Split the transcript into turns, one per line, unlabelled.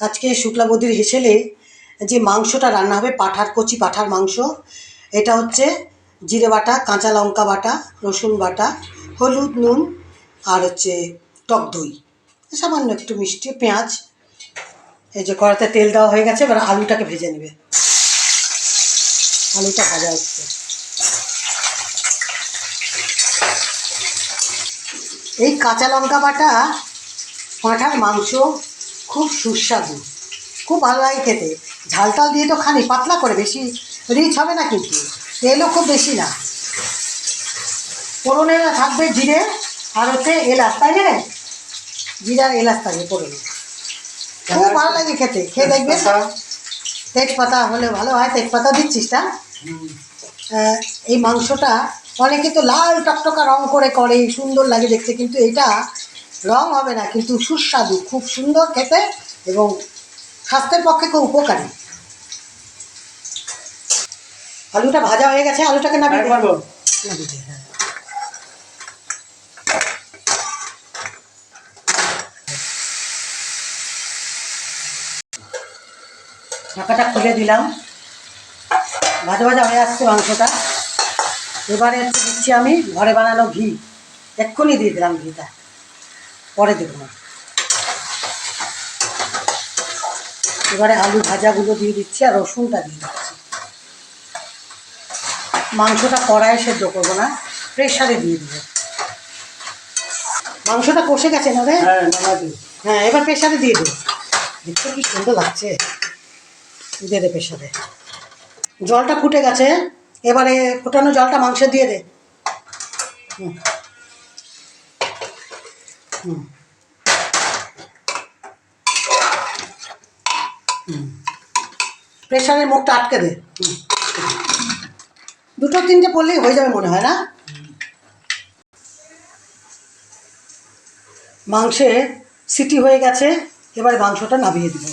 আজকে শুক্লাবদির হেসেলে যে মাংসটা রান্না হবে, পাঠার কচি পাঠার মাংস, এটা হচ্ছে জিরে বাটা, কাঁচা লঙ্কা বাটা, রসুন বাটা, হলুদ, নুন আর হচ্ছে টক দই। সামান্য একটু মিষ্টি, পেঁয়াজ, এই যে কড়াতে তেল দেওয়া হয়ে গেছে, এবার আলুটাকে ভেজে নেবে। আলুটা ভাজা হচ্ছে। এই কাঁচা লঙ্কা বাটা, পাঁঠার মাংস খুব সুস্বাদু। খুব ভালো লাগে খেতে। ঝাল টাল দিয়ে তো খানি পাতলা করে বেশি রিচ হবে না কিন্তু। তেলও খুব বেশি না। ফোড়নে থাকবে জিরে আর হচ্ছে এলাচ তাই না? জিরে আর এলাচ থাকবে ফোড়নে। খুব ভালো লাগে খেতে। খেয়ে দেখবে তেজপাতা হলে ভালো হয়। তেজপাতা দিচ্ছিস না এই মাংসটা অনেকে তো লাল টকটকা রং করে করে সুন্দর লাগে দেখতে। কিন্তু এটা রং হবে না কিন্তু সুস্বাদু খুব সুন্দর খেতে এবং স্বাস্থ্যের পক্ষে খুব উপকারী। আলুটা ভাজা হয়ে গেছে আলুটাকে না দে, হ্যাঁ। ঢাকাটা খুলে দিলাম। ভাজা ভাজা হয়ে আসছে মাংসটা। এবারে দিচ্ছি আমি ঘরে বানানো ঘি। এক্ষুনি দিয়ে দিলাম ঘিটা। পরে দেবো না। এবারে আলু ভাজাগুলো দিয়ে দিচ্ছি আর রসুনটা দিয়ে দিচ্ছি। মাংসটা কড়াইয়ে সেদ্ধ করব না প্রেশারে দিয়ে দেবো। মাংসটা কষে গেছে না রে?
হ্যাঁ
হ্যাঁ এবার প্রেশারে দিয়ে দেবো। দেখতে কি সুন্দর লাগছে। দিয়ে দে প্রেশারে জলটা ফুটে গেছে। এবারে ফুটানো জলটা মাংসে দিয়ে দে। হুম। প্রেশারের মুখটা আটকে দে। দুটো তিনটে পড়লেই হয়ে যাবে মনে হয়, না মাংসে সিটি হয়ে গেছে, এবার মাংসটা নামিয়ে দিব